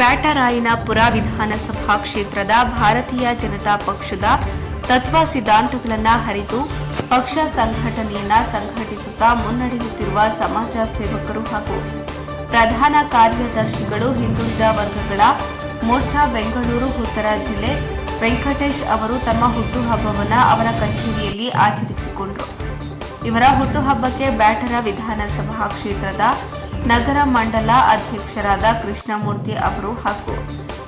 ಬ್ಯಾಟರಾಯನಪುರ ವಿಧಾನಸಭಾ ಕ್ಷೇತ್ರದ ಭಾರತೀಯ ಜನತಾ ಪಕ್ಷದ ತತ್ವ ಸಿದ್ಧಾಂತಗಳನ್ನು ಹರಿದು ಪಕ್ಷ ಸಂಘಟನೆಯನ್ನ ಸಂಘಟಿಸುತ್ತಾ ಮುನ್ನಡೆಯುತ್ತಿರುವ ಸಮಾಜ ಸೇವಕರು ಹಾಗೂ ಪ್ರಧಾನ ಕಾರ್ಯದರ್ಶಿಗಳು ಹಿಂದುಳಿದ ವರ್ಗಗಳ ಮೋರ್ಚಾ ಬೆಂಗಳೂರು, ಉತ್ತರ ಜಿಲ್ಲೆ ವೆಂಕಟೇಶ್ ಅವರು ತಮ್ಮ ಹುಟ್ಟುಹಬ್ಬವನ್ನು ಅವರ ಕಚೇರಿಯಲ್ಲಿ ಆಚರಿಸಿಕೊಂಡರು. ಇವರ ಹುಟ್ಟುಹಬ್ಬಕ್ಕೆ ಬ್ಯಾಟರ ವಿಧಾನಸಭಾ ಕ್ಷೇತ್ರದ ನಗರ ಮಂಡಲ ಅಧ್ಯಕ್ಷರಾದ ಕೃಷ್ಣಮೂರ್ತಿ ಅವರು ಹಾಗೂ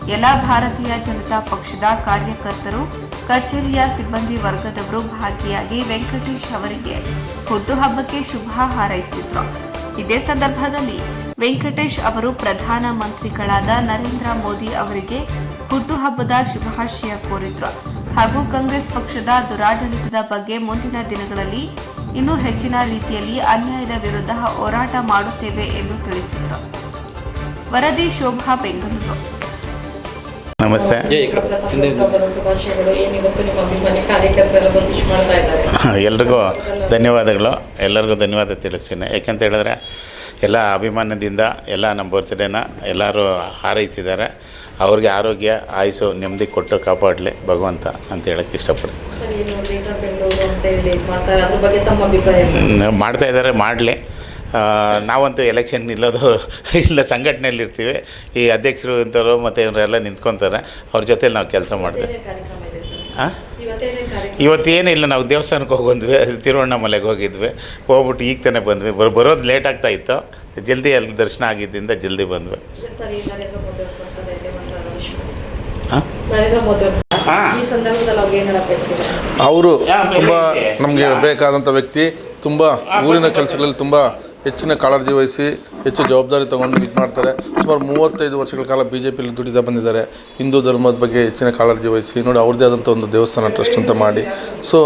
ಎಲ್ಲ ಭಾರತೀಯ ಜನತಾ ಪಕ್ಷದ ಕಾರ್ಯಕರ್ತರು, ಕಚೇರಿಯ ಸಿಬ್ಬಂದಿ ವರ್ಗದವರು ಭಾಗಿಯಾಗಿ ವೆಂಕಟೇಶ್ ಅವರಿಗೆ ಹುಟ್ಟುಹಬ್ಬಕ್ಕೆ ಶುಭ ಹಾರೈಸಿದ್ರು. ಇದೇ ಸಂದರ್ಭದಲ್ಲಿ ವೆಂಕಟೇಶ್ ಅವರು ಪ್ರಧಾನ ಮಂತ್ರಿಗಳಾದ ನರೇಂದ್ರ ಮೋದಿ ಅವರಿಗೆ ಹುಟ್ಟುಹಬ್ಬದ ಶುಭಾಶಯ ಕೋರಿದ್ರು ಹಾಗೂ ಕಾಂಗ್ರೆಸ್ ಪಕ್ಷದ ದುರಾಡಳಿತದ ಬಗ್ಗೆ ಮುಂದಿನ ದಿನಗಳಲ್ಲಿ ಇನ್ನೂ ಹೆಚ್ಚಿನ ರೀತಿಯಲ್ಲಿ ಅನ್ಯಾಯದ ವಿರುದ್ಧ ಹೋರಾಟ ಮಾಡುತ್ತೇವೆ ಎಂದು ತಿಳಿಸಿದರು. ವರದಿ ಶೋಭಾ ಬೆಂಗಳೂರು. ನಮಸ್ತೆ. ಎಲ್ರಿಗೂ ಧನ್ಯವಾದಗಳು. ಎಲ್ಲರಿಗೂ ಧನ್ಯವಾದ ತಿಳಿಸ್ತೀನಿ. ಯಾಕೆಂತ ಹೇಳಿದ್ರೆ ಎಲ್ಲ ಅಭಿಮಾನದಿಂದ ಎಲ್ಲ ನಮ್ಮ ಬರ್ತ್ಡೇನ ಎಲ್ಲರೂ ಹಾರೈಸಿದ್ದಾರೆ. ಅವ್ರಿಗೆ ಆರೋಗ್ಯ ಆಯುಸು ನೆಮ್ಮದಿ ಕೊಟ್ಟು ಕಾಪಾಡಲಿ ಭಗವಂತ ಅಂತ ಹೇಳಕ್ಕೆ ಇಷ್ಟಪಡ್ತೀನಿ. ಅಂತ ಹೇಳಿ ಮಾಡ್ತಾರೆ ಅದ್ರ ಬಗ್ಗೆ ತಮ್ಮ ಅಭಿಪ್ರಾಯ ಸರ್? ಮಾಡ್ತಾ ಇದ್ದಾರೆ ಮಾಡಲಿ. ನಾವಂತೂ ಎಲೆಕ್ಷನ್ ನಿಲ್ಲೋದು ಇಲ್ಲ ಸಂಘಟನೆಯಲ್ಲಿ ಇರ್ತೀವಿ. ಈ ಅಧ್ಯಕ್ಷರು ಇಂಥವ್ರು ಮತ್ತು ಇವರೆಲ್ಲ ನಿಂತ್ಕೊತಾರೆ. ಅವ್ರ ಜೊತೆಲಿ ನಾವು ಕೆಲಸ ಮಾಡ್ತೀವಿ. ಹಾಂ ಇವತ್ತೇನೇ ಇವತ್ತೇನಿಲ್ಲ ನಾವು ದೇವಸ್ಥಾನಕ್ಕೆ ಹೋಗಿ ಬಂದ್ವಿ ತಿರುವಣ್ಣಾಮಲೆಗೆ ಹೋಗಿದ್ವಿ. ಹೋಗ್ಬಿಟ್ಟು ಈಗ ತಾನೇ ಬಂದ್ವಿ. ಬರೋ ಬರೋದು ಲೇಟ್ ಆಗ್ತಾ ಇತ್ತು. ಜಲ್ದಿ ಅಲ್ಲಿ ದರ್ಶನ ಆಗಿದ್ದರಿಂದ ಜಲ್ದಿ ಬಂದ್ವಿ. ಯಾ, ತುಂಬ ನಮಗೆ. ಬೇಕಾದಂಥ ವ್ಯಕ್ತಿ ತುಂಬ ಊರಿನ ಕೆಲಸಗಳಲ್ಲಿ ತುಂಬ ಹೆಚ್ಚಿನ ಕಾಳಜಿ ವಹಿಸಿ ಹೆಚ್ಚು ಜವಾಬ್ದಾರಿ ತಗೊಂಡು ಇದು ಮಾಡ್ತಾರೆ. ಸುಮಾರು ಮೂವತ್ತೈದು ವರ್ಷಗಳ ಕಾಲ ಬಿ ಜೆ ಪಿಲಿ ದುಡಿತಾ ಬಂದಿದ್ದಾರೆ. ಹಿಂದೂ ಧರ್ಮದ ಬಗ್ಗೆ ಹೆಚ್ಚಿನ ಕಾಳಜಿ ವಹಿಸಿ ನೋಡಿ ಅವ್ರದ್ದೇ ಆದಂಥ ಒಂದು ದೇವಸ್ಥಾನ ಟ್ರಸ್ಟ್ ಅಂತ ಮಾಡಿ. ಸೊ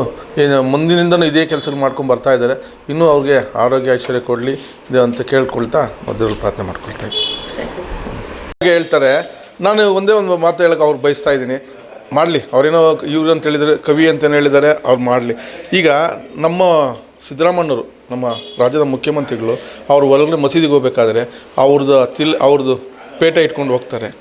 ಏನು ಮುಂದಿನಿಂದನೂ ಇದೇ ಕೆಲಸ ಮಾಡ್ಕೊಂಡು ಬರ್ತಾ ಇದ್ದಾರೆ. ಇನ್ನೂ ಅವ್ರಿಗೆ ಆರೋಗ್ಯ ಐಶ್ವರ್ಯ ಕೊಡಲಿ ಅಂತ ಕೇಳ್ಕೊಳ್ತಾ ಮೊದಲು ಪ್ರಾರ್ಥನೆ ಮಾಡ್ಕೊಳ್ತಾ ಹಾಗೆ ಹೇಳ್ತಾರೆ ನಾನು ಒಂದೇ ಒಂದು ಮಾತು ಹೇಳಕ್ಕೆ ಅವ್ರು ಬಯಸ್ತಾ ಇದ್ದೀನಿ. ಮಾಡಲಿ. ಅವರೇನೋ ಇವ್ರು ಅಂತ ಹೇಳಿದರೆ, ಕವಿ ಅಂತೇನು ಹೇಳಿದ್ದಾರೆ, ಅವ್ರು ಮಾಡಲಿ. ಈಗ ನಮ್ಮ ಸಿದ್ದರಾಮಣ್ಣವರು ನಮ್ಮ ರಾಜ್ಯದ ಮುಖ್ಯಮಂತ್ರಿಗಳು, ಅವ್ರು ಒಳಗಡೆ ಮಸೀದಿಗೆ ಹೋಗ್ಬೇಕಾದ್ರೆ ಅವ್ರದ್ದು ತಿಲ್ ಅವ್ರದ್ದು ಪೇಟೆ ಇಟ್ಕೊಂಡು ಹೋಗ್ತಾರೆ.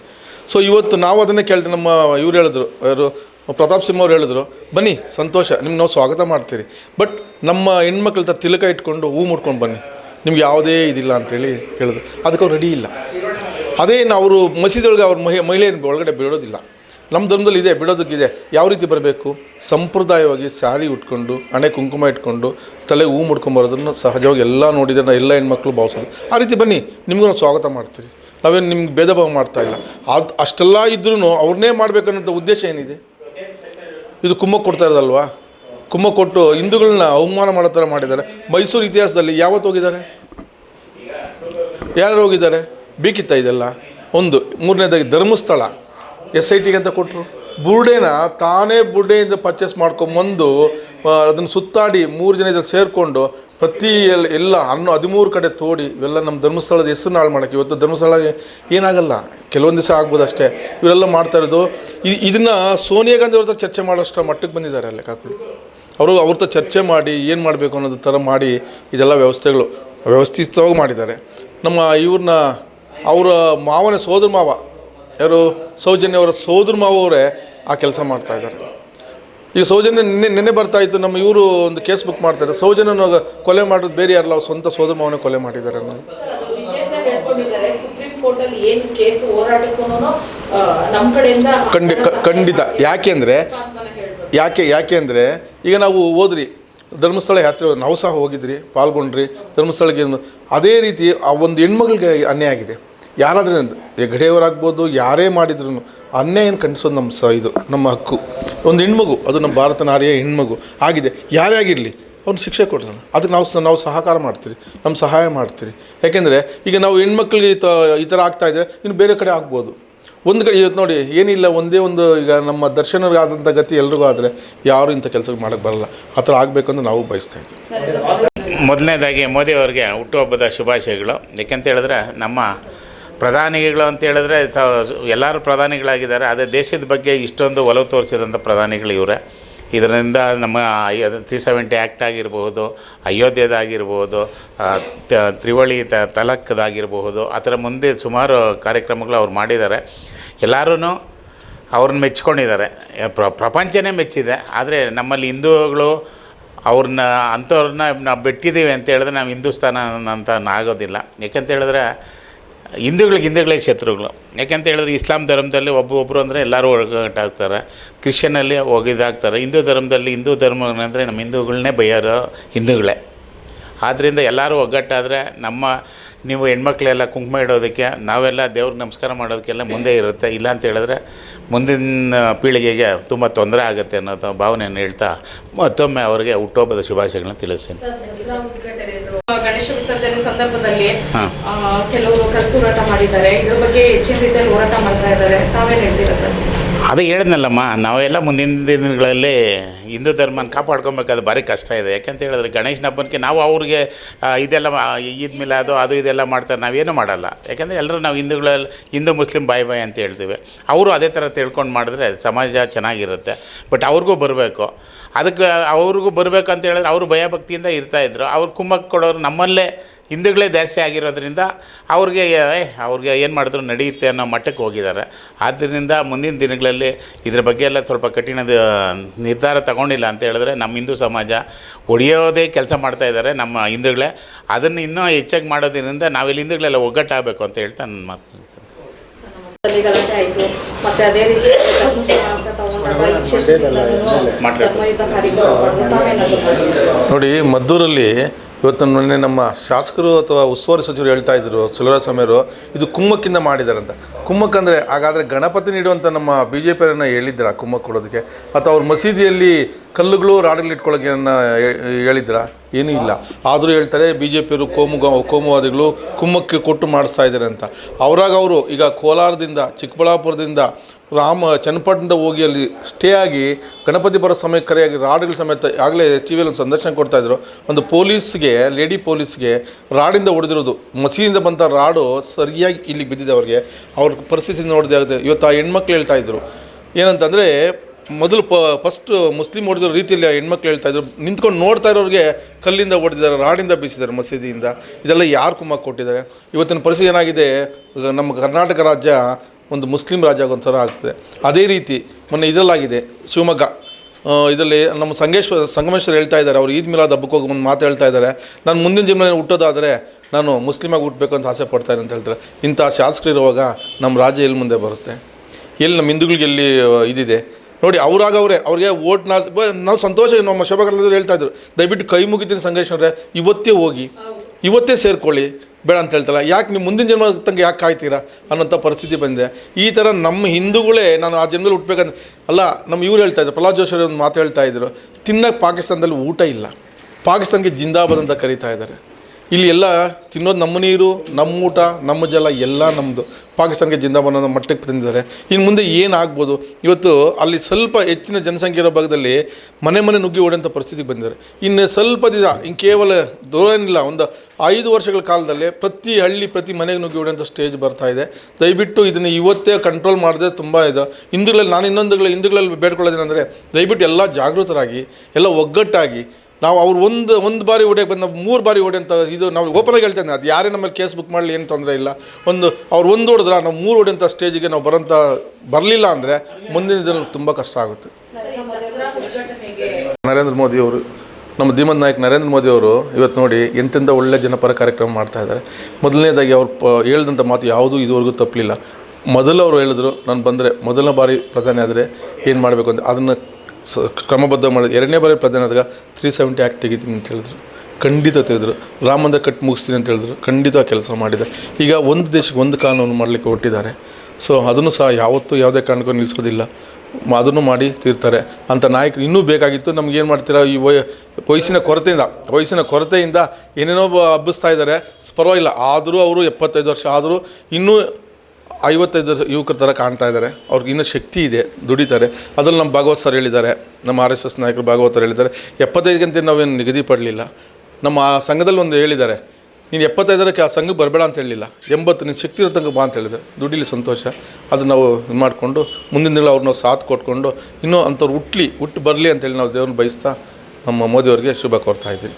ಸೊ ಇವತ್ತು ನಾವು ಅದನ್ನೇ ಕೇಳಿದೆ, ನಮ್ಮ ಇವ್ರು ಹೇಳಿದ್ರು, ಯಾರು, ಪ್ರತಾಪ್ ಸಿಂಹ ಅವ್ರು ಹೇಳಿದ್ರು, ಬನ್ನಿ, ಸಂತೋಷ, ನಿಮ್ಗೆ ನಾವು ಸ್ವಾಗತ ಮಾಡ್ತೀರಿ. ಬಟ್ ನಮ್ಮ ಹೆಣ್ಮಕ್ಳ ತಿಲಕ ಇಟ್ಕೊಂಡು ಹೂ ಮುಡ್ಕೊಂಡು ಬನ್ನಿ. ನಿಮ್ಗೆ ಯಾವುದೇ ಇದಿಲ್ಲ ಅಂತೇಳಿ ಹೇಳಿದ್ರು. ಅದಕ್ಕೆ ಅವ್ರು ರೆಡಿ ಇಲ್ಲ. ಅದೇ ಅವರು ಮಸೀದಿಯೊಳಗೆ ಅವ್ರ ಮಹಿ ಮಹಿಳೆಯರು ಒಳಗಡೆ ಬಿಡೋದಿಲ್ಲ. ನಮ್ಮ ಧರ್ಮದಲ್ಲಿ ಇದೆ, ಬಿಡೋದಕ್ಕಿದೆ. ಯಾವ ರೀತಿ ಬರಬೇಕು? ಸಂಪ್ರದಾಯವಾಗಿ ಸ್ಯಾರಿ ಉಟ್ಕೊಂಡು, ಹಣೆ ಕುಂಕುಮ ಇಟ್ಕೊಂಡು, ತಲೆ ಹೂ ಮುಡ್ಕೊಂಬರೋದನ್ನು ಸಹಜವಾಗಿ ಎಲ್ಲ ನೋಡಿದ್ರೆ ಎಲ್ಲ ಹೆಣ್ಮಕ್ಳು ಭಾವಿಸೋದು. ಆ ರೀತಿ ಬನ್ನಿ, ನಿಮಗೂ ನಾವು ಸ್ವಾಗತ ಮಾಡ್ತೀವಿ ನಾವೇನು ನಿಮ್ಗೆ ಭೇದ ಭಾವ ಮಾಡ್ತಾ ಇಲ್ಲ. ಅದು ಅಷ್ಟೆಲ್ಲ ಇದ್ರೂ ಅವ್ರನ್ನೇ ಮಾಡಬೇಕನ್ನೋಂಥ ಉದ್ದೇಶ ಏನಿದೆ? ಇದು ಕುಂಭ ಕೊಡ್ತಾ ಇರೋದಲ್ವಾ? ಕುಮ್ಮ ಕೊಟ್ಟು ಹಿಂದೂಗಳನ್ನ ಅವಮಾನ ಮಾಡೋ ಥರ ಮಾಡಿದ್ದಾರೆ. ಮೈಸೂರು ಇತಿಹಾಸದಲ್ಲಿ ಯಾವತ್ತು ಹೋಗಿದ್ದಾರೆ? ಯಾರು ಹೋಗಿದ್ದಾರೆ? ಬೇಕಿತ್ತ ಇದೆಲ್ಲ? ಒಂದು, ಮೂರನೇದಾಗಿ ಧರ್ಮಸ್ಥಳ. ಎಸ್ ಐ ಟಿಗೆ ಅಂತ ಕೊಟ್ಟರು ಬುರುಡೆನ ತಾನೇ ಬುರುಡೆಯಿಂದ ಪರ್ಚೇಸ್ ಮಾಡ್ಕೊಂಬಂದು ಅದನ್ನು ಸುತ್ತಾಡಿ ಮೂರು ಜನ ಇದ್ರಲ್ಲಿ ಸೇರಿಕೊಂಡು ಪ್ರತಿ ಎಲ್ಲ ಎಲ್ಲ ಹಣ್ಣು ಹದಿಮೂರು ಕಡೆ ತೋಡಿ ಇವೆಲ್ಲ ನಮ್ಮ ಧರ್ಮಸ್ಥಳದ ಹೆಸರನ್ನ ಹಾಳು ಮಾಡೋಕ್ಕೆ ಇವತ್ತು ಧರ್ಮಸ್ಥಳ ಏನಾಗಲ್ಲ. ಕೆಲವೊಂದು ದಿವಸ ಆಗ್ಬೋದು ಅಷ್ಟೇ. ಇವರೆಲ್ಲ ಮಾಡ್ತಾ ಇರೋದು. ಇದನ್ನು ಸೋನಿಯಾ ಗಾಂಧಿ ಅವ್ರ ಚರ್ಚೆ ಮಾಡೋಷ್ಟು ಮಟ್ಟಕ್ಕೆ ಬಂದಿದ್ದಾರೆ ಅಲ್ಲಿ ಕಾಕಳು. ಅವರು ಅವ್ರ ಚರ್ಚೆ ಮಾಡಿ ಏನು ಮಾಡಬೇಕು ಅನ್ನೋದು ಥರ ಮಾಡಿ ಇದೆಲ್ಲ ವ್ಯವಸ್ಥೆಗಳು ವ್ಯವಸ್ಥಿತವಾಗಿ ಮಾಡಿದ್ದಾರೆ. ನಮ್ಮ ಇವ್ರನ್ನ ಅವರ ಮಾವನ ಸೋದರ ಮಾವ ಯಾರು? ಸೌಜನ್ಯ ಅವರ ಸೋದರ ಮಾವ ಅವರೇ ಆ ಕೆಲಸ ಮಾಡ್ತಾ ಇದ್ದಾರೆ. ಈಗ ಸೌಜನ್ಯ ನಿನ್ನೆ ನಿನ್ನೆ ಬರ್ತಾ ಇತ್ತು ನಮ್ಮ ಇವರು ಒಂದು ಕೇಸ್ ಬುಕ್ ಮಾಡ್ತಾರೆ ಸೌಜನ್ಯನ ಕೊಲೆ ಮಾಡೋದು ಬೇರೆ ಯಾರಲ್ಲ ಅವ್ರ ಸ್ವಂತ ಸೋದರ ಮಾವನೇ ಕೊಲೆ ಮಾಡಿದ್ದಾರೆ ಅನ್ನೋದು. ಖಂಡಿ ಖಂಡಿತ. ಯಾಕೆ ಅಂದರೆ ಯಾಕೆ ಯಾಕೆ ಅಂದರೆ ಈಗ ನಾವು ಹೋದ್ರಿ ಧರ್ಮಸ್ಥಳ ಯಾತ್ರೆ ನಾವು ಸಹ ಹೋಗಿದ್ರಿ ಪಾಲ್ಗೊಂಡ್ರಿ ಧರ್ಮಸ್ಥಳಕ್ಕೆ ಅದೇ ರೀತಿ ಆ ಒಂದು ಹೆಣ್ಮಗಳಿಗೆ ಅನ್ಯಾಯ ಆಗಿದೆ. ಯಾರಾದ್ರೆ ಹೆಗಡೆಯವರಾಗ್ಬೋದು ಯಾರೇ ಮಾಡಿದ್ರು ಅನ್ಯಾಯನ ಖಂಡಿಸೋದು ನಮ್ಮ ಸ ಇದು, ನಮ್ಮ ಹಕ್ಕು. ಒಂದು ಹೆಣ್ಮಗು, ಅದು ನಮ್ಮ ಭಾರತ ನಾರಿಯ ಹೆಣ್ಮಗು ಆಗಿದೆ. ಯಾರೇ ಆಗಿರಲಿ, ಅವ್ನು ಶಿಕ್ಷೆ ಕೊಡ್ತಾನೆ. ಅದಕ್ಕೆ ನಾವು ನಾವು ಸಹಕಾರ ಮಾಡ್ತೀರಿ ನಮ್ಮ ಸಹಾಯ ಮಾಡ್ತೀರಿ. ಯಾಕೆಂದರೆ, ಈಗ ನಾವು ಹೆಣ್ಮಕ್ಳಿಗೆ ಈ ತ, ಈ ಥರ ಆಗ್ತಾ ಇದೆ ಇನ್ನು ಬೇರೆ ಕಡೆ ಆಗ್ಬೋದು. ಒಂದು ಕಡೆ ಇವತ್ತು ನೋಡಿ, ಏನಿಲ್ಲ, ಒಂದೇ ಒಂದು ಈಗ ನಮ್ಮ ದರ್ಶನರಿಗಾದಂಥ ಗತಿ ಎಲ್ರಿಗೂ ಆದರೆ ಯಾರು ಇಂಥ ಕೆಲಸ ಮಾಡೋಕ್ಕೆ ಬರಲ್ಲ. ಆ ಥರ ಆಗಬೇಕು ನಾವು ಬಯಸ್ತಾ ಇದ್ದೀವಿ. ಮೊದಲನೇದಾಗಿ ಮೋದಿ ಅವರಿಗೆ ಹುಟ್ಟುಹಬ್ಬದ ಶುಭಾಶಯಗಳು. ಯಾಕೆಂತ ಹೇಳಿದ್ರೆ, ನಮ್ಮ ಪ್ರಧಾನಿಗಳು ಅಂತ ಹೇಳಿದ್ರೆ ಎಲ್ಲರೂ ಪ್ರಧಾನಿಗಳಾಗಿದ್ದಾರೆ. ಅದೇ ದೇಶದ ಬಗ್ಗೆ ಇಷ್ಟೊಂದು ಒಲವು ತೋರಿಸಿದಂಥ ಪ್ರಧಾನಿಗಳು ಇವರೇ. ಇದರಿಂದ ನಮ್ಮ ತ್ರೀ ಸೆವೆಂಟಿ ಆ್ಯಕ್ಟ್ ಆಗಿರ್ಬೋದು ಅಯೋಧ್ಯದಾಗಿರ್ಬೋದು ತ್ರಿವಳಿ ತ ತಲಕ್ಕದಾಗಿರಬಹುದು ಆ ಥರ ಮುಂದೆ ಸುಮಾರು ಕಾರ್ಯಕ್ರಮಗಳು ಅವ್ರು ಮಾಡಿದ್ದಾರೆ. ಎಲ್ಲರೂ ಅವ್ರನ್ನ ಮೆಚ್ಕೊಂಡಿದ್ದಾರೆ. ಪ್ರ, ಪ್ರಪಂಚನೇ ಮೆಚ್ಚಿದೆ. ಆದರೆ ನಮ್ಮಲ್ಲಿ ಹಿಂದೂಗಳು ಅವ್ರನ್ನ, ಅಂಥವ್ರನ್ನ ನಾವು ಬಿಟ್ಟಿದ್ದೀವಿ ಅಂತ ಹೇಳಿದ್ರೆ ನಾವು ಹಿಂದೂಸ್ತಾನ ಅಂತ ಆಗೋದಿಲ್ಲ ಯಾಕಂತ ಹೇಳಿದ್ರೆ ಹಿಂದೂಗಳಿಗೆ ಹಿಂದೂಗಳೇ ಶತ್ರುಗಳು. ಯಾಕೆಂತ ಹೇಳಿದ್ರೆ ಇಸ್ಲಾಂ ಧರ್ಮದಲ್ಲಿ ಒಬ್ಬೊಬ್ಬರು ಅಂದರೆ ಎಲ್ಲರೂ ಒಳಗಟ್ಟಾಗ್ತಾರೆ ಕ್ರಿಶ್ಚಿಯನಲ್ಲಿ ಹೋಗಿದಾಗ್ತಾರೆ ಹಿಂದೂ ಧರ್ಮದಲ್ಲಿ ಹಿಂದೂ ಧರ್ಮ ಅಂದರೆ ನಮ್ಮ ಹಿಂದೂಗಳನ್ನೇ ಬೈಯೋರು ಹಿಂದೂಗಳೇ. ಆದ್ದರಿಂದ ಎಲ್ಲರೂ ಒಗ್ಗಟ್ಟಾದರೆ ನಮ್ಮ ನೀವು ಹೆಣ್ಮಕ್ಳೆಲ್ಲ ಕುಂಕುಮ ಇಡೋದಕ್ಕೆ, ನಾವೆಲ್ಲ ದೇವ್ರಿಗೆ ನಮಸ್ಕಾರ ಮಾಡೋದಕ್ಕೆಲ್ಲ ಮುಂದೆ ಇರುತ್ತೆ. ಇಲ್ಲ ಅಂತ ಹೇಳಿದ್ರೆ ಮುಂದಿನ ಪೀಳಿಗೆಗೆ ತುಂಬ ತೊಂದರೆ ಆಗುತ್ತೆ ಅನ್ನೋ ಭಾವನೆಯನ್ನು ಹೇಳ್ತಾ ಮತ್ತೊಮ್ಮೆ ಅವರಿಗೆ ಹುಟ್ಟುಹಬ್ಬದ ಶುಭಾಶಯಗಳನ್ನ ತಿಳಿಸ್ತೀನಿ. ಗಣೇಶ ವಿಸರ್ಜನೆ ಸಂದರ್ಭದಲ್ಲಿ ಕೆಲವರು ಕಲ್ತೂರಾಟ ಮಾಡಿದ್ದಾರೆ. ಇದ್ರ ಬಗ್ಗೆ ಹೆಚ್ಚಿನ ರೀತಿಯಲ್ಲಿ ಹೋರಾಟ ಮಾಡ್ತಾ ಇದ್ದಾರೆ. ತಾವೇನು ಹೇಳ್ತೀರಾ ಸರ್? ಅದೇ ಹೇಳಿದ್ನಲ್ಲಮ್ಮ ನಾವೆಲ್ಲ ಮುಂದಿನ ದಿನಗಳಲ್ಲಿ ಹಿಂದೂ ಧರ್ಮನ ಕಾಪಾಡ್ಕೊಬೇಕಾದ್ರೆ ಭಾರಿ ಕಷ್ಟ ಇದೆ. ಯಾಕಂತ ಹೇಳಿದ್ರೆ ಗಣೇಶನ ಹಬ್ಬಕ್ಕೆ ನಾವು ಅವ್ರಿಗೆ ಇದೆಲ್ಲ ಇದ್ಮೇಲೆ ಈದ್ ಮಿಲಾದು ಅದು ಇದೆಲ್ಲ ಮಾಡ್ತಾರೆ ನಾವೇನು ಮಾಡಲ್ಲ. ಯಾಕಂದರೆ ಎಲ್ಲರೂ ನಾವು ಹಿಂದೂಗಳಲ್ಲಿ ಹಿಂದೂ ಮುಸ್ಲಿಂ ಬಾಯ್ ಬಾಯ್ ಅಂತ ಹೇಳ್ತೀವಿ. ಅವರು ಅದೇ ಥರ ತಿಳ್ಕೊಂಡು ಮಾಡಿದ್ರೆ ಸಮಾಜ ಚೆನ್ನಾಗಿರುತ್ತೆ. ಬಟ್ ಅವ್ರಿಗೂ ಬರಬೇಕು. ಅದಕ್ಕೆ ಅವ್ರಿಗೂ ಬರಬೇಕು ಅಂತ ಹೇಳಿದ್ರೆ ಅವರು ಭಯಭಕ್ತಿಯಿಂದ ಇರ್ತಾಯಿದ್ರು ಅವ್ರು ಕುಮ್ಮಕ್ಕೆ ಕೊಡೋರು ನಮ್ಮಲ್ಲೇ ಹಿಂದೂಗಳೇ ಜಾಸ್ತಿ ಆಗಿರೋದ್ರಿಂದ ಅವ್ರಿಗೆ ಅವ್ರಿಗೆ ಏನು ಮಾಡಿದ್ರು ನಡೆಯುತ್ತೆ ಅನ್ನೋ ಮಟ್ಟಕ್ಕೆ ಹೋಗಿದ್ದಾರೆ. ಆದ್ದರಿಂದ ಮುಂದಿನ ದಿನಗಳಲ್ಲಿ ಇದ್ರ ಬಗ್ಗೆ ಎಲ್ಲ ಸ್ವಲ್ಪ ಕಠಿಣದ ನಿರ್ಧಾರ ತಗೊಂಡಿಲ್ಲ ಅಂತ ಹೇಳಿದ್ರೆ ನಮ್ಮ ಹಿಂದೂ ಸಮಾಜ ಒಡೆಯೋದೇ ಕೆಲಸ ಮಾಡ್ತಾ ಇದ್ದಾರೆ ನಮ್ಮ ಹಿಂದೂಗಳೇ. ಅದನ್ನು ಇನ್ನೂ ಹೆಚ್ಚಾಗಿ ಮಾಡೋದ್ರಿಂದ ನಾವಿಲ್ಲಿ ಹಿಂದೂಗಳೆಲ್ಲ ಒಗ್ಗಟ್ಟಾಗಬೇಕು ಅಂತ ಹೇಳ್ತಾ ನನ್ನ ಮಾತು ಮುಗಿಸ್ತೇನೆ. ನೋಡಿ, ಮದ್ದೂರಲ್ಲಿ ಇವತ್ತು ಮೊನ್ನೆ ನಮ್ಮ ಶಾಸಕರು ಅಥವಾ ಉಸ್ತುವಾರಿ ಸಚಿವರು ಹೇಳ್ತಾ ಇದ್ರು ಸ್ವಾಮಿಯವರು ಇದು ಕುಮ್ಮಕ್ಕಿಂದ ಮಾಡಿದ್ದಾರೆ ಅಂತ ಕುಮ್ಮಕ್ಕ ಅಂದರೆ ಹಾಗಾದರೆ ಗಣಪತಿ ನೀಡುವಂಥ ನಮ್ಮ ಬಿ ಜೆ ಪಿಯರನ್ನು ಹೇಳಿದ್ರ ಕುಮ್ಮಕ್ಕ ಕೊಡೋದಕ್ಕೆ? ಅಥವಾ ಅವ್ರ ಮಸೀದಿಯಲ್ಲಿ ಕಲ್ಲುಗಳು ರಾಡುಗಳು ಇಟ್ಕೊಳ್ಳೋಕೆ ಹೇಳಿದ್ರ ಏನೂ ಇಲ್ಲ. ಆದರೂ ಹೇಳ್ತಾರೆ ಬಿ ಜೆ ಪಿಯವರು ಕೋಮು ಕೋಮುವಾದಿಗಳು ಕುಮ್ಮಕ್ಕೆ ಕೊಟ್ಟು ಮಾಡಿಸ್ತಾ ಇದ್ದಾರೆ ಅಂತ. ಅವರಾಗ ಅವರು ಈಗ ಕೋಲಾರದಿಂದ, ಚಿಕ್ಕಬಳ್ಳಾಪುರದಿಂದ, ರಾಮ ಚನ್ನಪಟ್ಟಣದ ಹೋಗಿ ಅಲ್ಲಿ ಸ್ಟೇ ಆಗಿ ಗಣಪತಿ ಬರೋ ಸಮಯಕ್ಕೆ ಕರೆಯಾಗಿ ರಾಡ್ಗಳ ಸಮೇತ ಆಗಲೇ ಟಿ ವಿಯಲ್ಲಿ ಒಂದು ಸಂದರ್ಶನ ಕೊಡ್ತಾಯಿದ್ರು ಒಂದು ಪೊಲೀಸ್ಗೆ, ಲೇಡಿ ಪೊಲೀಸ್ಗೆ ರಾಡಿಂದ ಹೊಡೆದಿರೋದು. ಮಸೀದಿಯಿಂದ ಬಂದ ರಾಡು ಸರಿಯಾಗಿ ಇಲ್ಲಿಗೆ ಬಿದ್ದಿದೆ ಅವ್ರಿಗೆ. ಅವ್ರ ಪರಿಸ್ಥಿತಿ ನೋಡಿದೆ ಇವತ್ತು ಆ ಹೆಣ್ಮಕ್ಳು ಹೇಳ್ತಾಯಿದ್ರು ಏನಂತಂದರೆ ಮೊದಲು ಪ ಫಸ್ಟ್ ಮುಸ್ಲಿಂ ಹೊಡೆದಿರೋ ರೀತಿಯಲ್ಲಿ ಹೆಣ್ಮಕ್ಳು ಹೇಳ್ತಾ ಇದ್ರು. ನಿಂತ್ಕೊಂಡು ನೋಡ್ತಾ ಇರೋರಿಗೆ ಕಲ್ಲಿಂದ ಹೊಡೆದಿದ್ದಾರೆ, ರಾಡಿಂದ ಬೀಸಿದ್ದಾರೆ ಮಸೀದಿಯಿಂದ. ಇದೆಲ್ಲ ಯಾರು ಕುಮ್ಮ ಕೊಟ್ಟಿದ್ದಾರೆ? ಇವತ್ತಿನ ಪರಿಸ್ಥಿತಿ ಏನಾಗಿದೆ? ನಮ್ಮ ಕರ್ನಾಟಕ ರಾಜ್ಯ ಒಂದು ಮುಸ್ಲಿಂ ರಾಜ್ಯ ಒಂಥರ ಆಗ್ತದೆ. ಅದೇ ರೀತಿ ಮೊನ್ನೆ ಇದರಲ್ಲಾಗಿದೆ, ಶಿವಮೊಗ್ಗ. ಇದರಲ್ಲಿ ನಮ್ಮ ಸಂಗೇಶ್ವರ ಸಂಗಮೇಶ್ವರ ಹೇಳ್ತಾ ಇದ್ದಾರೆ, ಅವ್ರು ಈದ್ ಮಿಲಾದ್ ಹಬ್ಬಕ್ಕೆ ಹೋಗಿ ಒಂದು ಮಾತು ಹೇಳ್ತಾ ಇದ್ದಾರೆ. ನಾನು ಮುಂದಿನ ಜೀವನ ಹುಟ್ಟೋದಾದರೆ ನಾನು ಮುಸ್ಲಿಮಾಗಿ ಹುಟ್ಟಬೇಕು ಅಂತ ಆಸೆ ಪಡ್ತಾರೆ ಅಂತ ಹೇಳ್ತಾರೆ. ಇಂಥ ಶಾಸಕರು ಇರುವಾಗ ನಮ್ಮ ರಾಜ್ಯ ಎಲ್ಲಿ ಮುಂದೆ ಬರುತ್ತೆ? ಎಲ್ಲಿ ನಮ್ಮ ಹಿಂದೂಗಳಿಗೆ ಎಲ್ಲಿ ಇದಿದೆ? ನೋಡಿ ಅವ್ರಾಗ ಅವರೇ ಅವ್ರಿಗೆ ಓಟ್ ನಾ ಬ- ನಾವು ಸಂತೋಷ ನಮ್ಮ ಶೋಭಾ ಹೇಳ್ತಾ ಇದ್ರು ದಯವಿಟ್ಟು ಕೈ ಮುಗಿತೀನಿ ಅವರೇ ಇವತ್ತೇ ಹೋಗಿ ಇವತ್ತೇ ಸೇರ್ಕೊಳ್ಳಿ ಬೇಡ ಅಂತ ಹೇಳ್ತಲ್ಲ ಯಾಕೆ ನೀವು ಮುಂದಿನ ಜನ್ಮ ತನಕ ಯಾಕೆ ಕಾಯ್ತೀರಾ? ಅನ್ನೋಂಥ ಪರಿಸ್ಥಿತಿ ಬಂದಿದೆ ಈ ಥರ ನಮ್ಮ ಹಿಂದೂಗಳೇ ನಾನು ಆ ಜನ್ಮದಲ್ಲಿ ಹುಟ್ಟಬೇಕಂತ ಅಲ್ಲ ನಮ್ಮ ಇವ್ರು ಹೇಳ್ತಾ ಇದ್ರು ಪ್ರಹ್ಲಾದ್ ಜೋಶಿ ಅವ್ರು ಒಂದು ಮಾತು ಹೇಳ್ತಾ ಇದ್ರು ತಿನ್ನಕ್ಕೆ ಪಾಕಿಸ್ತಾನದಲ್ಲಿ ಊಟ ಇಲ್ಲ ಪಾಕಿಸ್ತಾನಕ್ಕೆ ಜಿಂದಾಬಾದ್ ಅಂತ ಕರೀತಾ ಇದ್ದಾರೆ. ಇಲ್ಲಿ ಎಲ್ಲ ತಿನ್ನೋದು ನಮ್ಮ ನೀರು, ನಮ್ಮ ಊಟ, ನಮ್ಮ ಜಲ, ಎಲ್ಲ ನಮ್ಮದು ಪಾಕಿಸ್ತಾನಕ್ಕೆ ಜಿಂದಾಬಾದ್ ಅನ್ನೋ ಮಟ್ಟಕ್ಕೆ ತಂದಿದ್ದಾರೆ. ಇನ್ನು ಮುಂದೆ ಏನಾಗ್ಬೋದು? ಇವತ್ತು ಅಲ್ಲಿ ಸ್ವಲ್ಪ ಹೆಚ್ಚಿನ ಜನಸಂಖ್ಯೆ ಇರೋ ಭಾಗದಲ್ಲಿ ಮನೆ ಮನೆ ನುಗ್ಗಿ ಓಡೋಂಥ ಪರಿಸ್ಥಿತಿಗೆ ಬಂದಿದ್ದಾರೆ. ಇನ್ನು ಸ್ವಲ್ಪ ದಿನ ಇನ್ನು ಕೇವಲ ದೂರ ಏನಿಲ್ಲ ಒಂದು ಐದು ವರ್ಷಗಳ ಕಾಲದಲ್ಲಿ ಪ್ರತಿ ಹಳ್ಳಿ, ಪ್ರತಿ ಮನೆಗೆ ನುಗ್ಗಿ ಓಡೋಂಥ ಸ್ಟೇಜ್ ಬರ್ತಾ ಇದೆ. ದಯವಿಟ್ಟು ಇದನ್ನು ಇವತ್ತೇ ಕಂಟ್ರೋಲ್ ಮಾಡಿದ್ರೆ ತುಂಬ ಇದು. ಹಿಂದೂಗಳಲ್ಲಿ, ನಾನು ಇನ್ನೊಂದುಗಳು ಹಿಂದುಗಳಲ್ಲಿ ಬೇಡ್ಕೊಳ್ಳೋದೇನೆಂದರೆ, ದಯವಿಟ್ಟು ಎಲ್ಲ ಜಾಗೃತರಾಗಿ, ಎಲ್ಲ ಒಗ್ಗಟ್ಟಾಗಿ ನಾವು ಅವ್ರು ಒಂದು ಒಂದು ಬಾರಿ ಓಡಿಯಕ್ಕೆ ಬಂದು ಮೂರು ಬಾರಿ ಹೊಡೆಯಂತ ಇದು ನಾವು ಓಪನಾಗಿ ಹೇಳ್ತೇನೆ ಅದು ಯಾರೇ ನಮ್ಮಲ್ಲಿ ಕೇಸ್ ಬುಕ್ ಮಾಡಲಿ ಏನು ತೊಂದರೆ ಇಲ್ಲ. ಒಂದು ಅವ್ರು ಒಂದು ಹೊಡೆದ್ರೆ ನಾವು ಮೂರು ಹೊಡೆಯಂಥ ಸ್ಟೇಜಿಗೆ ನಾವು ಬರೋಂಥ ಬರಲಿಲ್ಲ ಅಂದರೆ ಮುಂದಿನ ದಿನ ತುಂಬ ಕಷ್ಟ ಆಗುತ್ತೆ. ನರೇಂದ್ರ ಮೋದಿ ಅವರು ನಮ್ಮ ಧೀಮನ್ ನಾಯಕ್ ನರೇಂದ್ರ ಮೋದಿ ಅವರು ಇವತ್ತು ನೋಡಿ ಎಂತೆಂಥ ಒಳ್ಳೆ ಜನಪರ ಕಾರ್ಯಕ್ರಮ ಮಾಡ್ತಾ ಇದ್ದಾರೆ. ಮೊದಲನೇದಾಗಿ ಅವ್ರು ಪ ಹೇಳ್ದಂಥ ಮಾತು ಯಾವುದೂ ಇದುವರೆಗೂ ತಪ್ಪಲಿಲ್ಲ ಮೊದಲು ಅವರು ಹೇಳಿದ್ರು, ನಾನು ಬಂದರೆ ಮೊದಲನೇ ಬಾರಿ ಪ್ರಧಾನಿ ಆದರೆ ಏನು ಮಾಡಬೇಕು? ಅಂತ. ಅದನ್ನು ಸ, ಕ್ರಮಬದ್ಧ ಮಾಡಿ, ಎರಡನೇ ಬಾರಿ ಪ್ರಧಾನ ಆದಾಗ ತ್ರೀ ಸೆವೆಂಟಿ ಆ್ಯಕ್ಟ್ ತೆಗಿತೀನಿ ಅಂತ ಹೇಳಿದ್ರು. ಖಂಡಿತ ತೆಗೆದ್ರು. ರಾಮಂದ ಕಟ್ ಮುಗಿಸ್ತೀನಿ ಅಂತ ಹೇಳಿದ್ರು. ಖಂಡಿತ ಕೆಲಸ ಮಾಡಿದೆ. ಈಗ ಒಂದು ದೇಶಕ್ಕೆ ಒಂದು ಕಾನೂನು ಮಾಡಲಿಕ್ಕೆ ಹೊಟ್ಟಿದ್ದಾರೆ ಸೊ ಅದನ್ನು ಸಹ ಯಾವತ್ತೂ ಯಾವುದೇ ಕಾರಣಕ್ಕೂ ನಿಲ್ಲಿಸೋದಿಲ್ಲ. ಅದನ್ನು ಮಾಡಿ ತೀರ್ತಾರೆ. ಅಂತ ನಾಯಕರು ಇನ್ನೂ ಬೇಕಾಗಿತ್ತು. ನಮ್ಗೆ ಏನು ಮಾಡ್ತೀರಾ? ಈ ವಯ, ವಯಸ್ಸಿನ ಕೊರತೆಯಿಂದ ವಯಸ್ಸಿನ ಕೊರತೆಯಿಂದ ಏನೇನೋ ಹಬ್ಬಿಸ್ತಾ ಇದ್ದಾರೆ. ಪರವಾಗಿಲ್ಲ. ಆದರೂ ಅವರು ಎಪ್ಪತ್ತೈದು ವರ್ಷ ಆದರೂ ಇನ್ನೂ ಐವತ್ತೈದು ಯುವಕರ ಥರ ಕಾಣ್ತಾ ಇದ್ದಾರೆ. ಅವ್ರಿಗೆ ಇನ್ನೂ ಶಕ್ತಿ ಇದೆ, ದುಡಿತಾರೆ. ಅದರಲ್ಲಿ ನಮ್ಮ ಭಾಗವತ್ ಸರ್ ಹೇಳಿದ್ದಾರೆ, ನಮ್ಮ ಆರ್ ಎಸ್ ಎಸ್ ನಾಯಕರು ಭಾಗವತರು ಹೇಳಿದ್ದಾರೆ ಎಪ್ಪತ್ತೈದಕ್ಕಂತ ನಾವೇನು ನಿಗದಿ ಪಡಲಿಲ್ಲ. ನಮ್ಮ ಆ ಸಂಘದಲ್ಲಿ ಒಂದು ಹೇಳಿದ್ದಾರೆ, ನೀನು ಎಪ್ಪತ್ತೈದರಕ್ಕೆ ಆ ಸಂಘಕ್ಕೆ ಬರಬೇಡ ಅಂತ ಹೇಳಿಲ್ಲ. ಎಂಬತ್ತು, ನಿನ್ನ ಶಕ್ತಿ ಇರೋ ತನಕ ಬಾ ಅಂತ ಹೇಳಿದ್ರೆ. ದುಡ್ಡಿಲಿ ಸಂತೋಷ. ಅದು ನಾವು ಇದು ಮಾಡಿಕೊಂಡು, ಮುಂದಿನ ದಿನ ಅವ್ರನ್ನ ಸಾಥ್ ಕೊಟ್ಕೊಂಡು, ಇನ್ನೂ ಅಂಥವ್ರು ಹುಟ್ಲಿ, ಹುಟ್ಟು ಬರಲಿ ಅಂತೇಳಿ ನಾವು ದೇವ್ರನ್ನ ಬಯಸ್ತಾ ನಮ್ಮ ಮೋದಿಯವ್ರಿಗೆ ಶುಭ ಕೋರ್ತಾ ಇದ್ದೀವಿ